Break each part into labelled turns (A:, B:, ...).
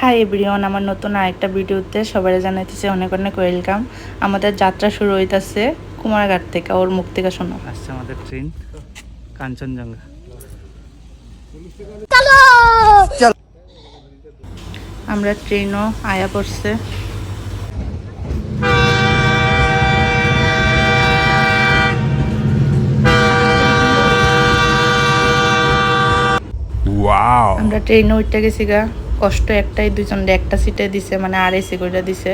A: Hi everyone আমার নতুন আরেকটা ভিডিওতে সবাই জানাইতেছে অনেক অনেক ওয়েলকাম আমাদের যাত্রা শুরু হইতাছে কুমারঘাট থেকে ওর মুখ থেকে শোনো।
B: আসছে আমাদের ট্রেন কাঞ্চনজঙ্ঘা।
A: আমরা ট্রেনও আয়া পড়ছে. আমরা ট্রেনে উঠতে গেছি গা। কষ্ট একটাই দুজন একটা সিটে দিছে মানে আর এসি করে দিছে।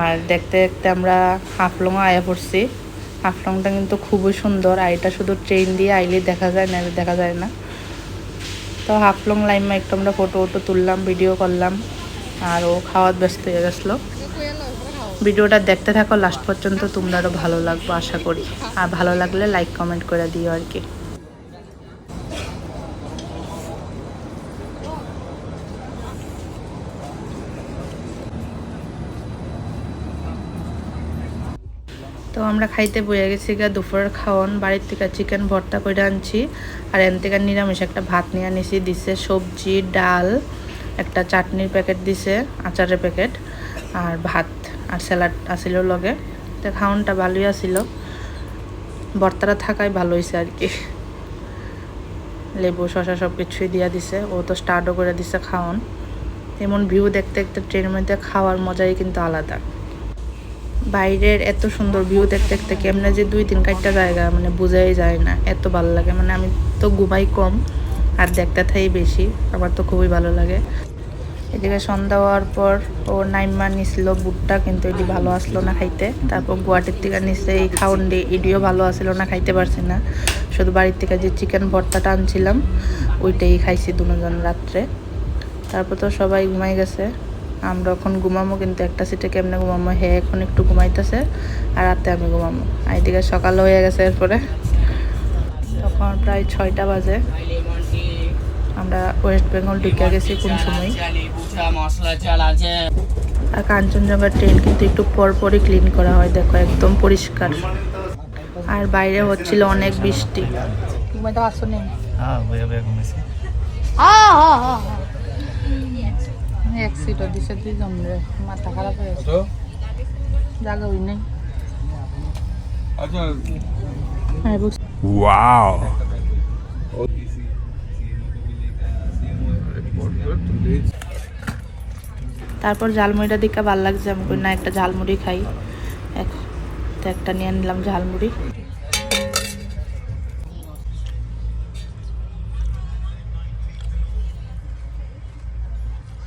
A: আর দেখতে দেখতে আমরা হাফলং আয়া পড়ছি। হাফলংটা কিন্তু খুবই সুন্দর, আর এটা শুধু ট্রেন দিয়ে আইলে দেখা যায় না দেখা যায় না। তো হাফলং লাইমা একটু আমরা ফটো ফটো তুললাম ভিডিও করলাম, আর ও খাওয়ার ব্যস্ত হয়ে গেছিল। ভিডিওটা দেখতে থাকো লাস্ট পর্যন্ত তোমরা আরও ভালো লাগবো, আশা করি। আর ভালো লাগলে লাইক কমেন্ট করে দিও আর কি। তো আমরা খাইতে বইয়া গেছি গা দুপুরের খাওয়ান। বাড়ির থেকে চিকেন ভর্তা করে আনছি। আর এন থেকে নিরামিষ একটা ভাত নিয়ে আনিছি। দিছে সবজি, ডাল, একটা চাটনির প্যাকেট দিছে, আচারের প্যাকেট আর ভাত আর স্যালাড আসিল লগে। তো খাওয়ানটা ভালোই আসিল ভর্তাটা থাকায় ভালো হয়েছে আর কি। লেবু শশা সব কিছুই দিয়া দিছে। ও তো স্টার্টও করে দিছে খাওয়ান। এমন ভিউ দেখতে দেখতে ট্রেনের মধ্যে খাওয়ার মজাই কিন্তু আলাদা। বাইরের এত সুন্দর ভিউ দেখতে দেখতে কেমনে যে দুই তিন কাঠটা জায়গা মানে বোঝাই যায় না। এত ভালো লাগে মানে আমি তো ঘুমাই কম আর দেখতে থাই বেশি, আমার তো খুবই ভালো লাগে। এদিকে সন্ধ্যা হওয়ার পর ও নাইমা নিছিল বুটটা, কিন্তু এটি ভালো আসলো না খাইতে। তারপর গুয়াহাটির থেকে নিচে এই খাউন ডে এটিও ভালো আসলো না, খাইতে পারছি না। শুধু বাড়ির থেকে যে চিকেন ভর্তাটা আনছিলাম, ওইটাই খাইছি দুজন রাত্রে। তারপর তো সবাই ঘুমাই গেছে। আমরা এখন ঘুমামো কিন্তু একটা সিটে কেমনে ঘুমামো? হে এখন একটু ঘুমাইতেছে আর রাতে আমি ঘুমামো। আর এদিকে সকাল হয়ে গেছে এরপরে। তখন প্রায় ছয়টা বাজে। আমরা ওয়েস্ট বেঙ্গল ঢুকে গেছি কোন সময়। আর কাঞ্চনজঙ্ঘার ট্রেন কিন্তু একটু পরপরই ক্লিন করা হয় দেখো একদম পরিষ্কার। আর বাইরে হচ্ছিল অনেক বৃষ্টি। ঘুমাইতে পারছ নেই
B: হ্যাঁ বইয়া বইয়া
A: দিছে রে মাথা খারাপ হয়ে গেছে। জায়গা হই নাই। হ্যাঁ বুঝছি
C: Wow.
A: তারপর ঝালমুড়িটা দিকে ভালো লাগছে আমি না একটা ঝালমুড়ি খাই। এক একটা নিয়ে নিলাম ঝালমুড়ি।